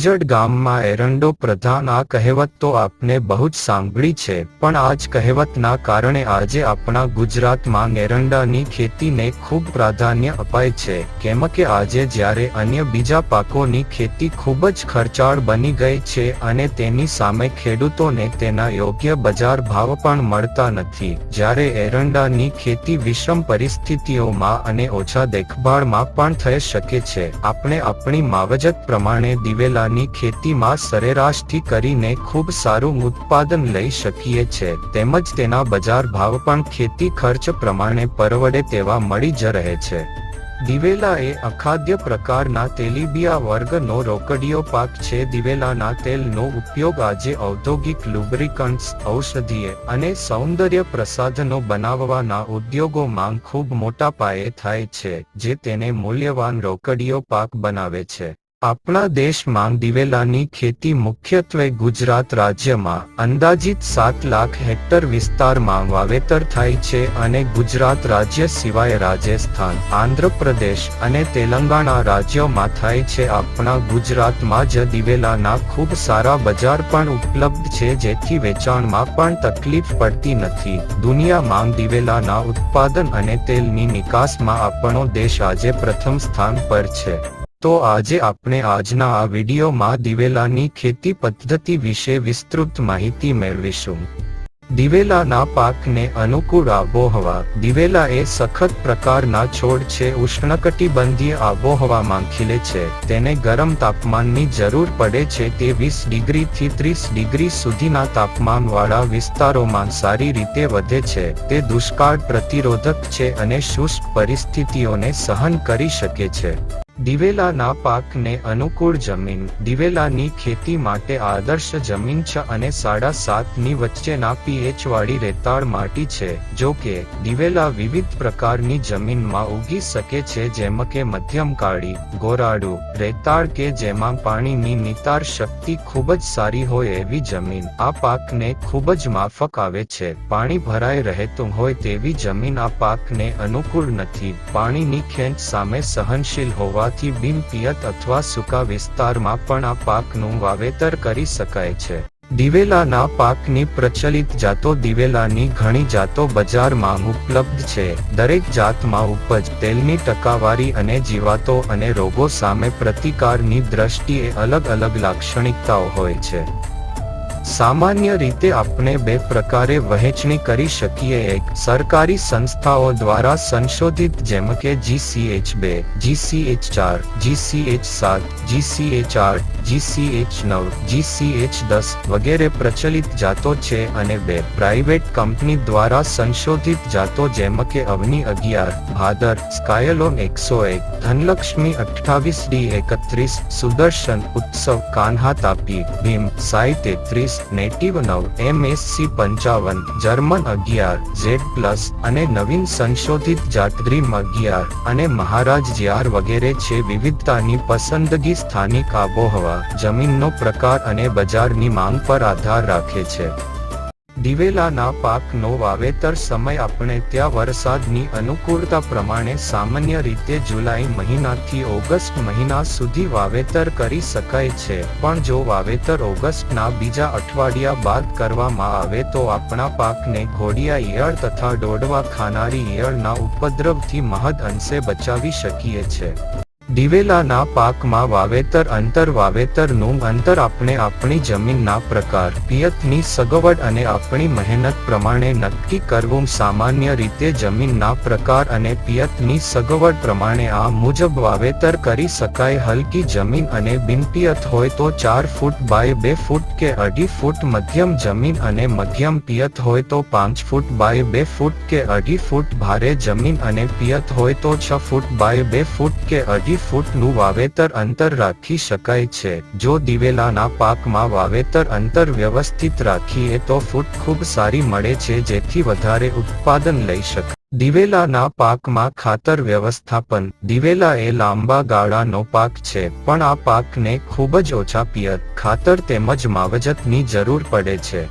ઉજજડ ગામમાં એરંડો પ્રધાન આ કહેવત તો આપને બહુ જ સાંભળી છે, પણ આ જ કહેવતના કારણે આજે આપણા ગુજરાતમાં એરંડાની ખેતીને ખૂબ પ્રાધાન્ય અપાય છે, કેમ કે આજે જ્યારે અન્ય બીજા પાકોની ખેતી ખૂબ જ ખર્ચાળ બની ગઈ છે અને તેની સામે ખેડૂતોને તેના યોગ્ય બજાર ભાવ પણ મળતા નથી, જ્યારે એરંડાની ખેતી વિષમ પરિસ્થિતિઓમાં અને ઓછા દેખભાળમાં પણ થઈ શકે છે, આપણે આપણી માવજત પ્રમાણે દિવેલાની ખેતીમાં સરેરાશથી કરીને ખૂબ સારું ઉત્પાદન લઈ શકીએ છે, તેમજ તેના બજાર ભાવ પણ ખેતી ખર્ચ પ્રમાણે પરવડે તેવા મળી જ રહે છે. દિવેલા એ અખાદ્ય પ્રકારના તેલીબિયા વર્ગનો રોકડીયો પાક છે, દિવેલાના તેલનો ઉપયોગ આજે ઔદ્યોગિક લુબ્રિકન્ટ્સ, ઔષધીય અને સૌંદર્ય પ્રસાધનો બનાવવાના ઉદ્યોગોમાં ખૂબ મોટા પાયે થાય છે, જે તેને મૂલ્યવાન રોકડીયો પાક બનાવે છે. આપણા દેશમાં દિવેલાની ખેતી મુખ્યત્વે ગુજરાત રાજ્યમાં અંદાજિત સાત લાખ હેક્ટર વિસ્તારમાં વાવેતર થાય છે અને ગુજરાત રાજ્ય સિવાય રાજસ્થાન, આંધ્રપ્રદેશ અને તેલંગાણા રાજ્યોમાં થાય છે. આપણા ગુજરાતમાં જ દિવેલાના ખૂબ સારા બજાર પણ ઉપલબ્ધ છે, જેથી વેચાણમાં પણ તકલીફ પડતી નથી. દુનિયામાં દિવેલાના ઉત્પાદન અને તેલની નિકાસમાં આપણો દેશ આજે પ્રથમ સ્થાન પર છે. તો આજે આપણે આજના આ વિડીયોમાં દિવેલાની ખેતી પદ્ધતિ વિશે વિસ્તૃત માહિતી મેળવીશું. દિવેલાના પાકને અનુકૂળ આબોહવા. દિવેલા એ સખત પ્રકારના છોડ છે, ઉષ્ણકટિબંધીય આબોહવામાં ખીલે છે. તેને ગરમ તાપમાનની જરૂર પડે છે તે વીસ ડિગ્રીથી ત્રીસ ડિગ્રી સુધીના તાપમાનવાળા વિસ્તારોમાં સારી રીતે વધે છે. તે દુષ્કાળ પ્રતિરોધક છે અને શુષ્ક પરિસ્થિતિઓને સહન કરી શકે છે. દિવેલાના પાકને અનુકૂળ જમીન, દિવેલાની ખેતી માટે આદર્શ જમીન છ અને સાડા સાતની વચ્ચેના પીએચ વાળી રેતાળ માટી છે, જો કે, દિવેલા વિવિધ પ્રકારની જમીનમાં ઉગી શકે છે જેમ કે મધ્યમ કાળી, ગોરાડું, રેતાળ કે જેમાં પાણીની નિતાર શક્તિ ખૂબ જ સારી હોય એવી જમીન. આ પાકને ખૂબ જ માફક આવે છે, પાણી ભરાઈ રહેતું હોય તેવી જમીન આ પાકને અનુકૂળ નથી. પાણીની ખેંચ સામે સહનશીલ હોવા હોવાથી બિનપિયત અથવા સૂકા વિસ્તારમાં પણ આ પાકનું વાવેતર કરી શકાય છે. દિવેલાના પાકની પ્રચલિત જાતો દિવેલાની ઘણી જાતો બજારમાં ઉપલબ્ધ છે. દરેક જાતમાં ઉપજ, તેલની ટકાવારી અને જીવાતો અને રોગો સામે પ્રતિકારની દ્રષ્ટિએ અલગ અલગ લાક્ષણિકતાઓ હોય છે. સામાન્ય રીતે આપણે બે પ્રકારે વહેંચણી કરી શકીએ. એક, સરકારી સંસ્થાઓ દ્વારા સંશોધિત જેમ કે જીસીએચ બે જીસીએચ ચાર જીસીએચ સાત જીસીએચ આઠ જીસીએચ નવ જીસીએચ દસ વગેરે પ્રચલિત જાતો છે અને બે, પ્રાઇવેટ કંપની દ્વારા સંશોધિત જાતો જેમ કે અવની અગિયાર, ભાદર, સ્કાયલોન એકસો એક, ધનલક્ષ્મી અઠ્ઠાવીસ ડી એકત્રીસ, સુદર્શન ઉત્સવ કાન્હા તાપી ભીમ સાઈ તેત્રીસ નેટિવ નવ, એમએસસી પંચાવન, જર્મન અગિયાર, ઝેડ પ્લસ અને નવીન સંશોધિત જાત્રીમ અગિયાર અને મહારાજ જીઆર વગેરે છે. વિવિધતાની પસંદગી સ્થાનિક આબોહવા, જમીનનો પ્રકાર અને બજારની માંગ પર આધાર રાખે છે. દિવેલાના પાકનો વાવેતર સમય આપણે ત્યાં વરસાદની અનુકૂળતા પ્રમાણે સામાન્ય રીતે જુલાઈ મહિનાથી ઓગસ્ટ મહિના સુધી વાવેતર કરી શકાય છે. પણ જો વાવેતર ઓગસ્ટના બીજા અઠવાડિયા બાદ કરવામાં આવે તો આપણા પાકને ઘોડિયા ઈયળ તથા દોડવા ખાનારી ઈયળના ઉપદ્રવથી મહદ અંશે બચાવી શકીએ છે. દિવેલાના પાકમાં વાવેતર અંતર વાવેતરનું અંતર આપણે આપણી જમીનના પ્રકાર, પિયતની સગવડ અને આપણી મહેનત પ્રમાણે નક્કી કરવું સામાન્ય રીતે જમીનના પ્રકાર અને પિયતની સગવડ પ્રમાણે આ મુજબ વાવેતર કરી શકાય. હલકી જમીન અને બિનપિયત હોય તો ચાર ફૂટ બાય બે ફૂટ કે અઢી ફૂટ મધ્યમ જમીન અને મધ્યમ પિયત હોય તો પાંચ ફૂટ બાય બે ફૂટ કે અઢી ફૂટ ભારે જમીન અને પિયત હોય તો છ ફૂટ બાય બે ફૂટ કે અઢી ફૂટનું વાવેતર અંતર રાખી શકાય છે. જો દિવેલાના પાકમાં વાવેતર અંતર વ્યવસ્થિત રાખીએ તો ફૂટ ખૂબ સારી મળે છે, જેથી વધારે ઉત્પાદન લઈ શકાય. દિવેલાના પાકમાં ખાતર વ્યવસ્થાપન. દિવેલા એ લાંબા ગાળાનો પાક છે, પણ આ પાકને ખૂબ જ ઓછા પિયત, ખાતર તેમજ માવજતની જરૂર પડે છે.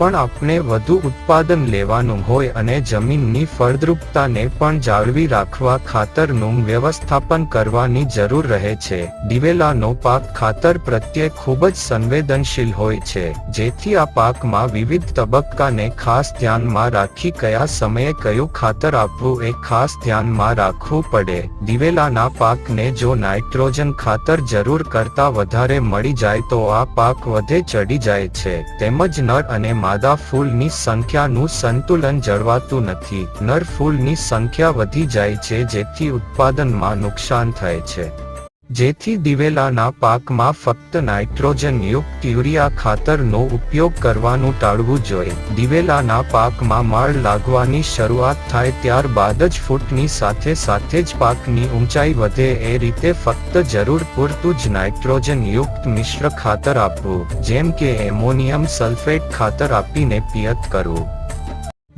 પણ આપણે વધુ ઉત્પાદન લેવાનું હોય અને જમીનની ફળદ્રુપતાને પણ જાળવી રાખવા ખાતરનું વ્યવસ્થાપન કરવાની જરૂર રહે છે. દિવેલાનો પાક ખાતર પ્રત્યે ખૂબ જ સંવેદનશીલ હોય છે, જેથી આ પાકમાં વિવિધ તબક્કાને ખાસ ધ્યાનમાં રાખી કયા સમયે કયું ખાતર આપવું એ ખાસ ધ્યાનમાં રાખવું પડે. દિવેલાના પાકને જો નાઇટ્રોજન ખાતર જરૂર કરતા વધારે મળી જાય તો આ પાક વધે ચડી જાય છે, તેમજ નર અને માદા ફૂલની સંખ્યાનું સંતુલન જળવાતું નથી. નર ફૂલની સંખ્યા વધી જાય છે જેથી ઉત્પાદનમાં નુકસાન થાય છે. જેથી દિવેલાના પાકમાં ફક્ત નાઇટ્રોજન યુક્ત યુરિયા ખાતરનો ઉપયોગ કરવાનું ટાળવું જોઈએ. દિવેલાના પાકમાં માળ લાગવાની શરૂઆત થાય ત્યારબાદ જ ફૂટની સાથે સાથે જ પાકની ઊંચાઈ વધે એ રીતે ફક્ત જરૂર પૂરતું જ નાઇટ્રોજન યુક્ત મિશ્ર ખાતર આપવું, જેમ કે એમોનિયમ સલ્ફેટ ખાતર આપીને પિયત કરવું.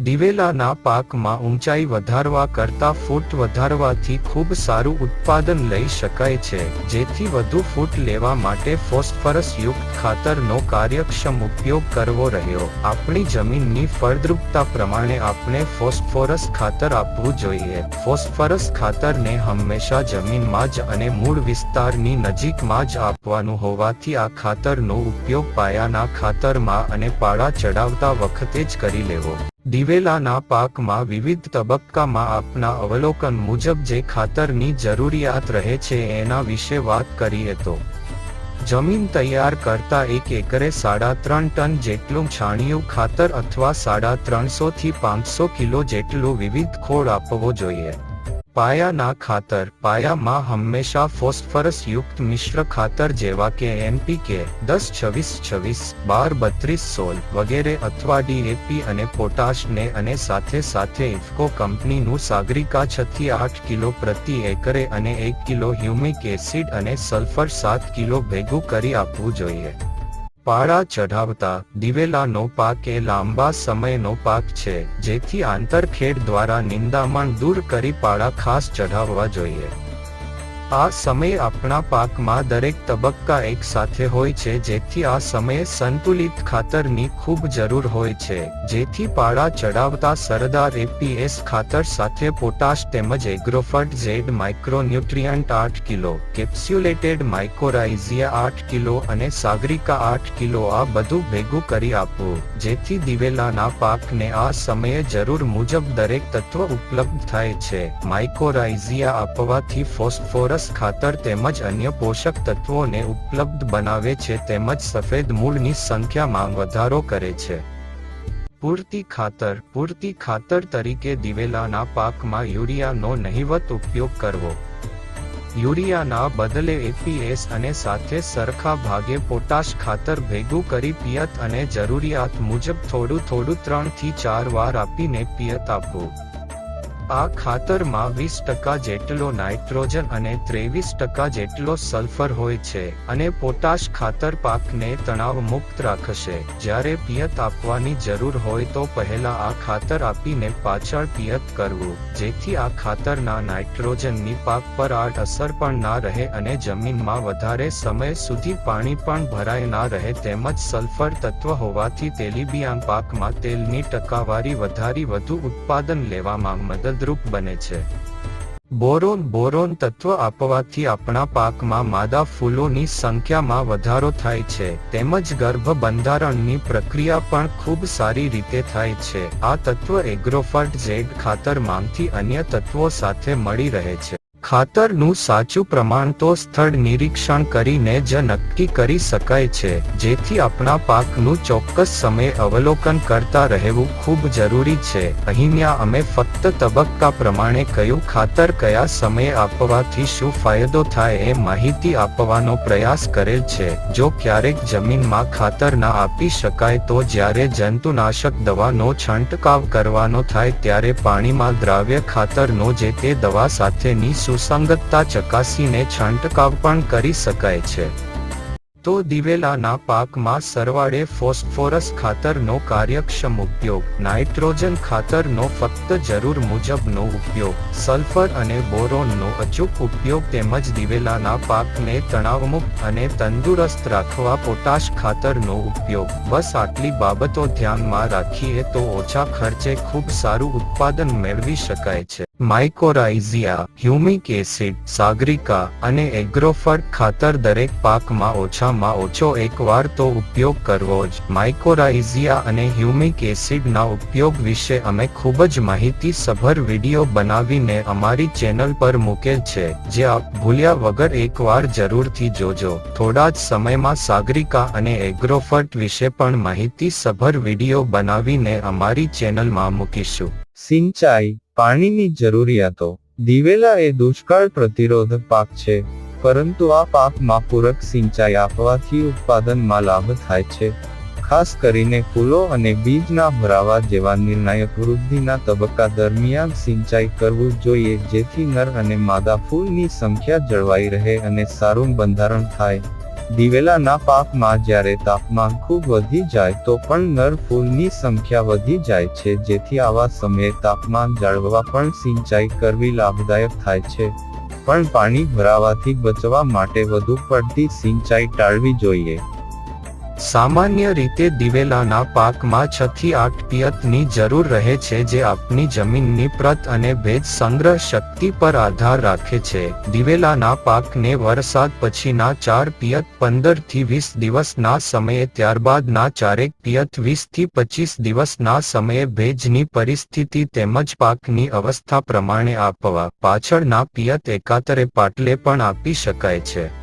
દિવેલાના પાકમાં ઊંચાઈ વધારવા કરતા ફૂટ વધારવાથી ખૂબ સારું ઉત્પાદન લઈ શકાય છે, જેથી વધુ ફૂટ લેવા માટે ફોસ્ફરસ યુક્ત ખાતરનો કાર્યક્ષમ ઉપયોગ કરવો રહ્યો. આપણી જમીનની ફળદ્રુપતા પ્રમાણે આપણે ફોસ્ફોરસ ખાતર આપવું જોઈએ. ફોસ્ફરસ ખાતરને હંમેશા જમીનમાં જ અને મૂળ વિસ્તારની નજીકમાં જ આપવાનું હોવાથી આ ખાતરનો ઉપયોગ પાયાના ખાતરમાં અને પાળા ચડાવતા વખતે જ કરી લેવો. દિવેલાના પાકમાં વિવિધ તબક્કામાં આપના અવલોકન મુજબ જે ખાતરની જરૂરિયાત રહે છે એના વિશે વાત કરીએ તો. જમીન તૈયાર કરતા એક એકરે સાડા ત્રણ ટન જેટલું છાણિયું ખાતર અથવા સાડા ત્રણસો થી પાંચસો કિલો જેટલું વિવિધ ખોળ આપવો જોઈએ. પાયાના ખાતર પાયામાં હંમેશા ફોસ્ફરસ યુક્ત મિશ્ર ખાતર જેવા કે એનપીકે દસ છવ્વીસ છવ્વીસ, બાર બત્રીસ સોળ વગેરે અથવા ડીએપી અને પોટાશને અને સાથે સાથે ઇફકો કંપનીનું સાગરિકા છ થી આઠ કિલો પ્રતિ એકરે અને એક કિલો હ્યુમિક એસિડ અને સલ્ફર સાત કિલો ભેગું કરી આપવું જોઈએ. પાળા ચઢાવતા દિવેલાનો પાક એ લાંબા સમયનો પાક છે, જેથી આંતરખેડ દ્વારા નિંદામણ દૂર કરી પાળા ખાસ ચઢાવવા જોઈએ. આ સમય આપણા પાકમાં દરેક તબક્કા એક સાથે હોય છે, જેથી આ સમયે સંતુલિત ખાતરની ખૂબ જરૂર હોય છે, જેથી પાળા ચડાવતા સરદાર એપીએસ ખાતર સાથે પોટાશ તેમજ એગ્રોફર્ટ ઝેડ માઇક્રોન્યુટ્રિયન્ટ આઠ કિલો, કેપ્સ્યુલેટેડ માઇકોરાઇઝિયા આઠ કિલો અને સાગરિકા આઠ કિલો આ બધું ભેગું કરી આપવું જેથી દિવેલાના પાકને આ સમયે જરૂર મુજબ દરેક તત્વ ઉપલબ્ધ થાય છે. માઇકોરાઇઝિયા આપવાથી ફોસ્ફોરસ ખાતર તેમજ અન્ય પોષક તત્વોને ઉપલબ્ધ બનાવે છે તેમજ સફેદ મૂળની સંખ્યામાં વધારો કરે છે. પૂરતી ખાતર પૂરતી ખાતર તરીકે દિવેલાના પાકમાં યુરિયાનો નહિવત ઉપયોગ કરવો. યુરિયાના બદલે એપીએસ અને સાથે સરખા ભાગે પોટાશ ખાતર ભેગું કરી પિયત અને જરૂરિયાત મુજબ થોડું થોડું ત્રણથી ચાર વાર આપીને પિયત આપવું આ ખાતરમાં વીસ ટકા જેટલો નાઇટ્રોજન અને ત્રેવીસ ટકા જેટલો સલ્ફર હોય છે અને પોટાશ ખાતર પાકને તણાવ મુક્ત રાખશે. જ્યારે પિયત આપવાની જરૂર હોય તો પહેલા આ ખાતર આપીને પાછળ પિયત કરવું, જેથી આ ખાતરના નાઇટ્રોજનની પાક પર આડ અસર પણ ના રહે અને જમીનમાં વધારે સમય સુધી પાણી પણ ભરાય ના રહે. તેમજ સલ્ફર તત્વ હોવાથી તેલીબિયાન પાકમાં તેલની ટકાવારી વધારી વધુ ઉત્પાદન લેવામાં મદદ મદદરૂપ બને છે. બોરોન બોરોન તત્વ આપવાથી આપણા પાકમાં માદા ફૂલોની સંખ્યામાં વધારો થાય છે, તેમજ ગર્ભ બંધારણની પ્રક્રિયા પણ ખૂબ સારી રીતે થાય છે. આ તત્વ એગ્રોફર્ટ ઝેડ ખાતર માંગથી અન્ય તત્વો સાથે મળી રહે છે. ખાતરનું સાચું પ્રમાણ તો સ્થળ નિરીક્ષણ કરીને જ નક્કી કરી શકાય છે, જેથી આપણા પાકનું ચોક્કસ સમય અવલોકન કરતા રહેવું ખૂબ જરૂરી છે. અહીંયા અમે ફક્ત તબક્કા પ્રમાણે કયું ખાતર કયા સમયે આપવાથી શું ફાયદો થાય એ માહિતી આપવાનો પ્રયાસ કરેલ છે. જો ક્યારેક જમીનમાં ખાતર ના આપી શકાય તો જ્યારે જંતુનાશક દવાનો છંટકાવ કરવાનો થાય ત્યારે પાણીમાં દ્રાવ્ય ખાતરનો જે તે દવા સાથેની સુસંગતતા ચકાસીને છંટકાવ પણ કરી શકાય છે. તો દિવેલાના પાકમાં સરવાળે ફોસ્ફોરસ ખાતરનો કાર્યક્ષમ ઉપયોગ, નાઇટ્રોજન ખાતરનો ફક્ત જરૂર મુજબનો ઉપયોગ, સલ્ફર અને બોરોનનો અચૂક ઉપયોગ તેમજ દિવેલાના પાકને તણાવમુક્ત અને તંદુરસ્ત રાખવા પોટાશ ખાતરનો ઉપયોગ. બસ આટલી બાબતો ધ્યાનમાં રાખીએ તો ઓછા ખર્ચે ખૂબ સારું ઉત્પાદન મેળવી શકાય છે. માઇકોરાઇઝિયા હ્યુમિક એસિડ સાગરિકા અને એગ્રોફર્ટ ખાતર દરેક પાકમાં ઓછામાં ઓછો એકવાર તો ઉપયોગ કરવો જ. માઇકોરાઇઝિયા અને હ્યુમિક એસિડના ઉપયોગ વિશે અમે ખૂબ જ માહિતીસભર વીડિયો બનાવીને અમારી ચેનલ પર મૂકેલ છે, જે આપ ભૂલ્યા વગર એકવાર જરૂરથી જોજો. થોડા જ સમયમાં સાગરિકા અને એગ્રોફર્ટ વિશે પણ માહિતીસભર વીડિયો બનાવીને અમારી ચેનલમાં મૂકીશું. સિંચાઈ પાણીની જરૂરિયાતો. દિવેલા એ દુષ્કાળ પ્રતિરોધક પાક છે, પરંતુ આ પાકમાં પૂરક સિંચાઈ આપવાથી ઉત્પાદનમાં લાભ થાય છે. ખાસ કરીને ફૂલો અને બીજના ભરાવા જેવા નિર્ણાયક વૃદ્ધિના તબક્કા દરમિયાન સિંચાઈ કરવું જોઈએ, જેથી નર અને માદા ફૂલની સંખ્યા જળવાઈ રહે અને સારું બંધારણ થાય. દિવેલાના પાકમાં જ્યારે તાપમાન ખૂબ વધી જાય તો પણ નર ફૂલની સંખ્યા વધી જાય છે, જેથી આવા સમયે તાપમાન જાળવવા પણ સિંચાઈ કરવી લાભદાયક થાય છે. પણ પાણી ભરાવાથી બચવા માટે વધુ પડતી સિંચાઈ ટાળવી જોઈએ. સામાન્ય રીતે દિવેલાના પાકમાં છ થી આઠ પિયતની જરૂર રહે છે જે આપની જમીનની પ્રત અને ભેજ સંગ્રહ શક્તિ પર આધાર રાખે છે. દિવેલાના પાકને વરસાદ પછીના ચાર પિયત પંદરથી વીસ દિવસના સમયે, ત્યારબાદના ચારેક પિયત વીસથી પચીસ દિવસના સમયે ભેજની પરિસ્થિતિ તેમજ પાકની અવસ્થા પ્રમાણે આપવા પાછળના પિયત એકાતરે પાટલે પણ આપી શકાય છે.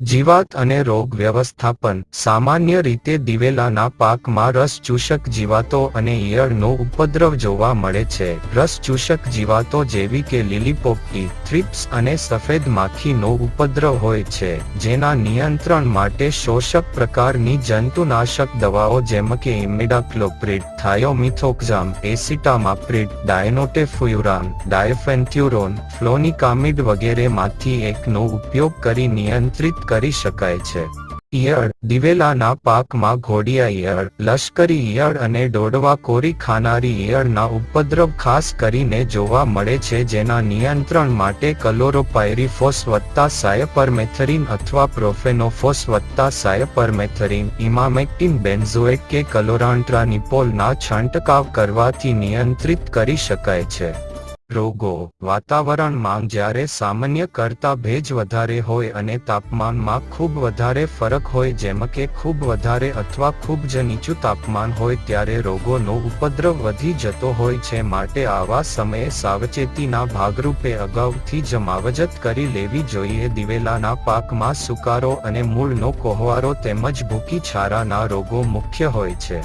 જીવાત અને રોગ વ્યવસ્થાપન સામાન્ય રીતે દિવેલાના પાકમાં રસ ચૂષક જીવાતો અને ઈયળનો ઉપદ્રવ જોવા મળે છે. રસ ચૂષક જીવાતો જેવી કે લીલીપોપી, થ્રિપ્સ અને સફેદ માખીનો ઉપદ્રવ હોય છે, જેના નિયંત્રણ માટે શોષક પ્રકારની જંતુનાશક દવાઓ જેમ કે ઇમિડાક્લોપ્રિડ, થાયોમિથોક્ઝામ, એસિટામાપ્રિડ, ડાયનોટેફ્યુરાન, ડાયફેન્થ્યુરોન, ફ્લોનિકામિડ વગેરેમાંથી એકનો ઉપયોગ કરી નિયંત્રિત કરી શકાય છે. ઈયળ, દિવેલાના પાકમાં ઘોડિયા ઈયળ, લશ્કરી ઈયળ અને ડોડવા કોરી ખાનારી ઈયળના ઉપદ્રવ ખાસ કરીને જોવા મળે છે જેના નિયંત્રણ માટે કલોરોપાયરીફોસ વત્તા સાયપરમેથરીન અથવા પ્રોફેનોફોસ વત્તા સાયપરમેથરીન, ઇમામેક્ટિન બેન્ઝોએટ કે કલોરાન્ટ્રાનિપોલના છંટકાવ કરવાથી નિયંત્રિત કરી શકાય છે. રોગો વાતાવરણમાં જ્યારે સામાન્ય કરતા ભેજ વધારે હોય અને તાપમાનમાં ખૂબ વધારે ફરક હોય જેમ કે ખૂબ વધારે અથવા ખૂબ જ નીચું તાપમાન હોય ત્યારે રોગોનો ઉપદ્રવ વધી જતો હોય છે માટે આવા સમયે સાવચેતીના ભાગરૂપે અગાઉથી જ માવજત કરી લેવી જોઈએ. દિવેલાના પાકમાં સુકારો અને મૂળનો કોહવારો તેમજ ભૂકી છારાના રોગો મુખ્ય હોય છે.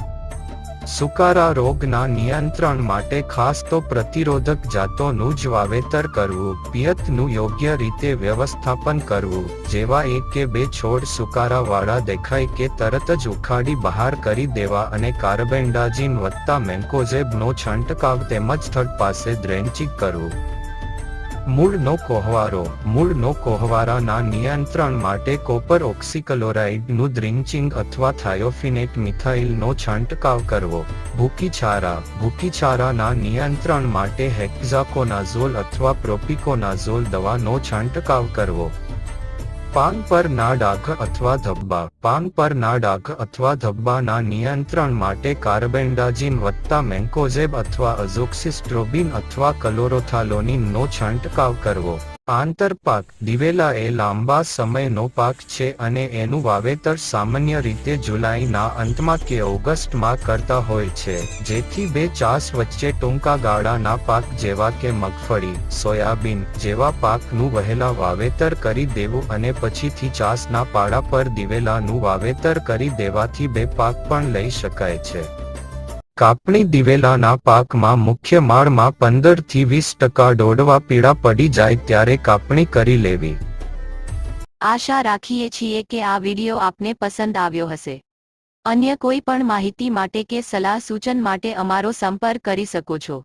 સુકારા રોગના નિયંત્રણ માટે ખાસ તો પ્રતિરોધક જાતોનું જ વાવેતર કરવું, પિયતનું યોગ્ય રીતે વ્યવસ્થાપન કરવું, જેવા એક કે બે છોડ સુકારાવાળા દેખાય કે તરત જ ઉખાડી બહાર કરી દેવા અને કાર્બેન્ડાજીન વત્તા મેન્કોઝેબનો છંટકાવ તેમજ થડ પાસે દ્રેન્ચિંગ કરવું. મૂળનો કોહવારો. મૂળનો કોહવારાના નિયંત્રણ માટે કોપર ઓક્સિકલોરાઇડનું ડ્રિન્ચિંગ અથવા થાયોફિનેટ મિથાઇલનો છંટકાવ કરવો. ભૂકીછારા ભૂકીછારાના નિયંત્રણ માટે હેક્ઝાકોનાઝોલ અથવા પ્રોપિકોનાઝોલ દવાનો છંટકાવ કરવો. પાન પરના ડાઘ અથવા ધબ્બા. પાન પરના ડાઘ અથવા ધબ્બાના નિયંત્રણ માટે કાર્બેન્ડાજીન વત્તા મેન્કોઝેબ અથવા અઝોક્સિસ્ટ્રોબિન અથવા કલોરોથાલોનીનનો છંટકાવ કરવો. આંતરપાક દિવેલા એ લાંબા સમયનો પાક છે અને એનું વાવેતર સામાન્ય રીતે જુલાઈના અંતમાં કે ઓગસ્ટમાં કરતા હોય છે, જેથી બે ચાસ વચ્ચે ટૂંકા ગાળાના પાક જેવા કે મગફળી, સોયાબીન જેવા પાકનું વહેલા વાવેતર કરી દેવું અને પછીથી ચાસના પાડા પર દિવેલાનું વાવેતર કરી દેવાથી બે પાક પણ લઈ શકાય છે. કાપણી દિવેલાના પાકમાં મુખ્ય માળમાં પંદરથી વીસ ટકા ડોડવા પીળા પડી જાય ત્યારે કાપણી કરી લેવી. આશા રાખીએ છીએ કે આ વીડિયો આપને પસંદ આવ્યો હશે. અન્ય કોઈ પણ માહિતી માટે કે સલાહ સૂચન માટે અમારો સંપર્ક કરી શકો છો.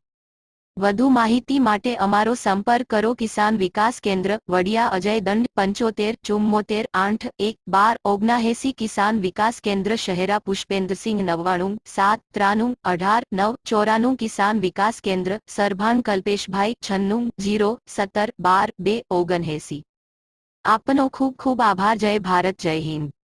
વધુ માહિતી માટે અમારો સંપર્ક કરો કિસાન વિકાસ કેન્દ્ર, વડિયા, અજય દંડ, પંચોતેર ચુમ્મોતેર આઠ, એક, બાર ઓગનાએસી કિસાન વિકાસ કેન્દ્ર, શહેરા, પુષ્પેન્દ્રસિંહ નવ્વાણું સાત, ત્રાણું, અઢાર, નવ, ચોરાણું, કિસાન વિકાસ કેન્દ્ર, સરભાન કલ્પેશભાઈ, છન્નું જીરો સત્તર, બાર, બે, ઓગણએસી. આપનો ખૂબ ખૂબ આભાર, જય ભારત, જય હિન્દ.